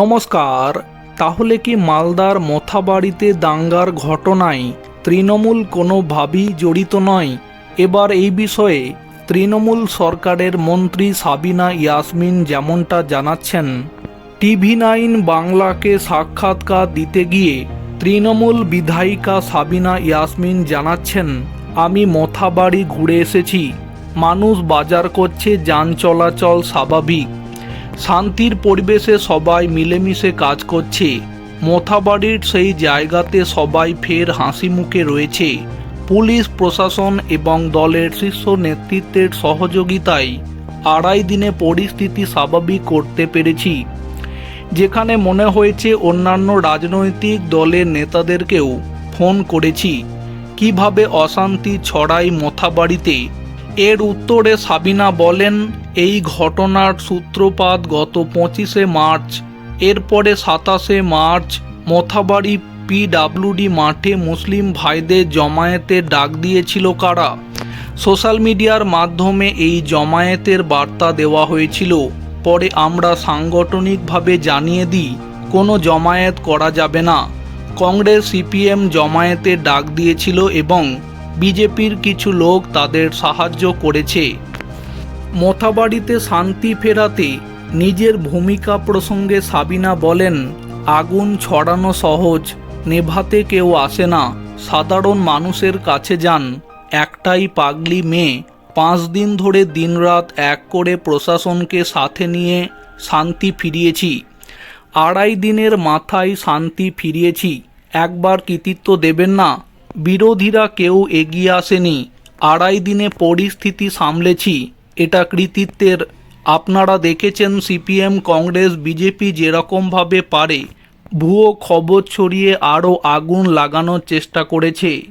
নমস্কার, তাহলে কি মালদার মথাবাড়িতে দাঙ্গার ঘটনায় তৃণমূল কোনোভাবেই জড়িত নয়? এবার এই বিষয়ে তৃণমূল সরকারের মন্ত্রী সাবিনা ইয়াসমিন যেমনটা জানাচ্ছেন, টিভি নাইন বাংলাকে সাক্ষাৎকার দিতে গিয়ে তৃণমূল বিধায়িকা সাবিনা ইয়াসমিন জানাচ্ছেন, আমি মথাবাড়ি ঘুরে এসেছি। মানুষ বাজার করছে, যান চলাচল স্বাভাবিক। শান্তির পরিবেশে সবাই মিলেমিশে কাজ করছে। মোথাবাড়ির সেই জায়গাতে সবাই ফের হাসি মুখে রয়েছে। পুলিশ, প্রশাসন এবং দলের শীর্ষ নেতৃত্বের সহযোগিতায় আড়াই দিনে পরিস্থিতি স্বাভাবিক করতে পেরেছি। যেখানে মনে হয়েছে অন্যান্য রাজনৈতিক দলের নেতাদেরকেও ফোন করেছি। কীভাবে অশান্তি ছড়ায় মথাবাড়িতে? এর উত্তরে সাবিনা বলেন, এই ঘটনার সূত্রপাত গত পঁচিশে মার্চ, এরপরে সাতাশে মার্চ মথাবাড়ি পিডাব্লিউডি মাঠে মুসলিম ভাইদের জমায়েতে ডাক দিয়েছিল কারা? সোশ্যাল মিডিয়ার মাধ্যমে এই জমায়েতের বার্তা দেওয়া হয়েছিল। পরে আমরা সাংগঠনিকভাবে জানিয়ে দিই, কোনো জমায়েত করা যাবে না। কংগ্রেস, সিপিএম জমায়েতে ডাক দিয়েছিল এবং বিজেপির কিছু লোক তাদের সাহায্য করেছে। মথাবাড়িতে শান্তি ফেরাতে নিজের ভূমিকা প্রসঙ্গে সাবিনা বলেন, আগুন ছড়ানো সহজ, নেভাতে কেউ আসে না, সাধারণ মানুষের কাছে যান, একটাই পাগলি মেয়ে, পাঁচ দিন ধরে দিনরাত এক করে প্রশাসনকে সাথে নিয়ে শান্তি ফিরিয়েছি, আড়াই দিনের মাথায় শান্তি ফিরিয়েছি, একবার কৃতিত্ব দেবেন না। বিরোধীরা কেউ এগিয়ে আসেনি। আড়াই দিনে পরিস্থিতি সামলেছি, এটা কৃতিত্বের। আপনারা দেখেছেন সিপিএম, কংগ্রেস, বিজেপি যেরকমভাবে পারে। ভুয়ো খবর ছড়িয়ে আরও আগুন লাগানোর চেষ্টা করেছে।